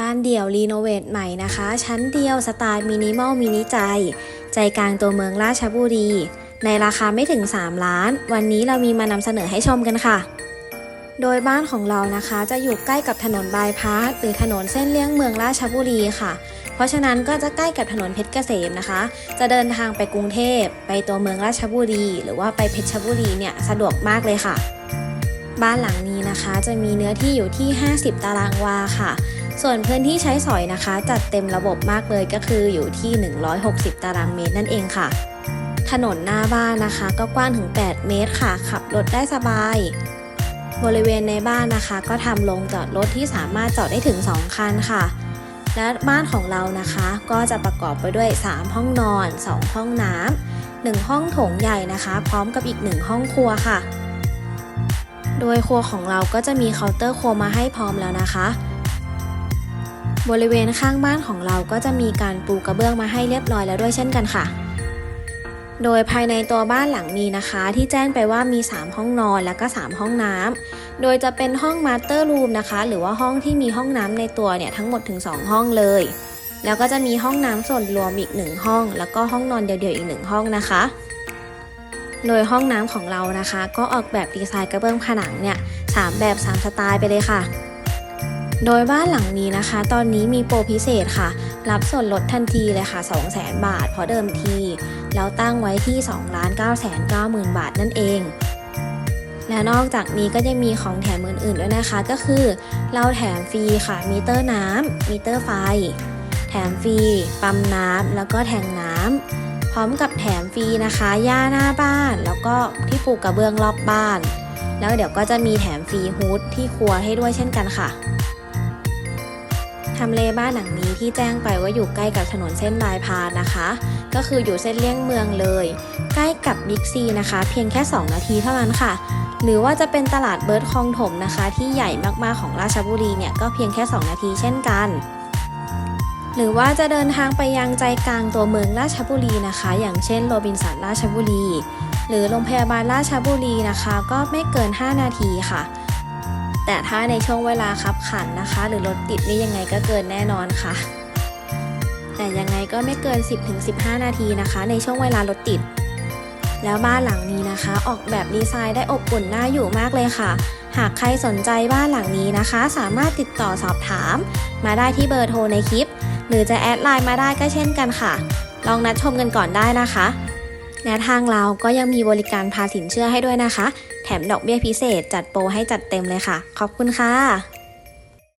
บ้านเดี่ยวรีโนเวทใหม่นะคะ ชั้นเดียวสไตล์มินิมอลมินิใจ ใจกลางตัวเมืองราชบุรี ในราคาไม่ถึง 3 ล้าน วันนี้เรามีมานำเสนอให้ชมกันค่ะ โดยบ้านของเรานะคะจะอยู่ใกล้กับถนนบายพาสหรือถนนเส้นเลี่ยงเมืองราชบุรีค่ะ เพราะฉะนั้นก็จะใกล้กับถนนเพชรเกษมนะคะ จะเดินทางไปกรุงเทพ ไปตัวเมืองราชบุรี หรือว่าไปเพชรบุรีเนี่ยสะดวกมากเลยค่ะ บ้านหลังนี้นะคะจะมีเนื้อที่อยู่ที่ 50 ตารางวาค่ะ ส่วนพื้นที่ใช้สอยนะคะ จัดเต็มระบบมากเลยก็คืออยู่ที่ 160 ตารางเมตรนั่นเองค่ะ ถนนหน้าบ้านนะคะ ก็กว้างถึง 8 เมตรค่ะ ขับรถได้สบาย บริเวณในบ้านนะคะ ก็ทำลงจอดรถที่สามารถจอดได้ถึง 2 คันค่ะ และบ้านของเรานะคะ ก็จะประกอบไปด้วย 3 ห้องนอน 2 ห้องน้ำ1ห้องโถงใหญ่นะคะ พร้อมกับอีก 1 ห้องครัวค่ะ โดยครัวของเราก็จะมีเคาน์เตอร์ครัวมาให้พร้อมแล้วนะคะ บริเวณข้างบ้านของเราก็จะมีการปูกระเบื้องมาให้เรียบร้อยแล้วด้วยเช่นกันค่ะ โดยภายในตัวบ้านหลังนี้นะคะ ที่แจ้งไปว่ามี 3 ห้องนอนแล้วก็ 3 ห้องน้ำโดยจะเป็นห้องมาสเตอร์รูมนะคะ หรือว่าห้องที่มีห้องน้ำในตัวเนี่ยทั้งหมดถึง 2 ห้องเลย แล้วก็จะมีห้องน้ำส่วนรวมอีก 1 ห้อง แล้วก็ห้องนอนเดี่ยวๆอีก 1 ห้องนะคะโดยห้องน้ำของเรานะคะ ก็ออกแบบดีไซน์กระเบื้องผนังเนี่ยสแบบ 3 สไตล์ไปเลยค่ะ โดยบ้านหลังนี้นะคะ ตอนนี้มีโปรพิเศษค่ะ รับส่วนลดทันทีเลยค่ะ 200,000 บาทเพราะเดิมที แล้วตั้งไว้ที่2 9 9 0 0 0 บาทนั่นเอง และนอกจากนี้ก็ยังมีของแถมอื่นๆด้วยนะคะ ก็คือ เราแถมฟรีค่ะมิเตอร์น้ำมิเตอร์ไฟ แถมฟรีปั๊มน้ำแล้วก็แทงน้ำพร้อมกับแถมฟรีนะคะหญ้าหน้าบ้าน แล้วก็ที่ปลูกกระเบื้องรอบบ้าน แล้วเดี๋ยวก็จะมีแถมฟรีฮูดที่ครัวให้ด้วยเช่นกันค่ะ ทำเลบ้านหลังนี้ที่แจ้งไปว่าอยู่ใกล้กับถนนเส้นบายพาสนะคะ ก็คืออยู่เส้นเลี่ยงเมืองเลย ใกล้กับบิ๊กซีนะคะ เพียงแค่ 2 นาทีเท่านั้นค่ะ หรือว่าจะเป็นตลาดเบิร์ดคลองถมนะคะ ที่ใหญ่มากๆของราชบุรีเนี่ยก็เพียงแค่ 2 นาทีเช่นกันหรือว่าจะเดินทางไปยังใจกลางตัวเมืองราชบุรีนะคะ อย่างเช่นโรบินสันราชบุรี หรือโรงพยาบาลราชบุรีนะคะ ก็ไม่เกิน 5 นาทีค่ะ แต่ถ้าในช่วงเวลาขับขันนะคะ หรือรถติดนี่ยังไงก็เกินแน่นอนค่ะ แต่ยังไงก็ไม่เกิน 10-15 นาทีนะคะ ในช่วงเวลารถติด แล้วบ้านหลังนี้นะคะ ออกแบบดีไซน์ได้อบอุ่นน่าอยู่มากเลยค่ะ หากใครสนใจบ้านหลังนี้นะคะ สามารถติดต่อสอบถาม มาได้ที่เบอร์โทรในคลิป หรือจะแอดไลน์มาได้ก็เช่นกันค่ะ ลองนัดชมกันก่อนได้นะคะ และทางเราก็ยังมีบริการพาสินเชื่อให้ด้วยนะคะ แถมดอกเบี้ยพิเศษจัดโปรให้จัดเต็มเลยค่ะ ขอบคุณค่ะ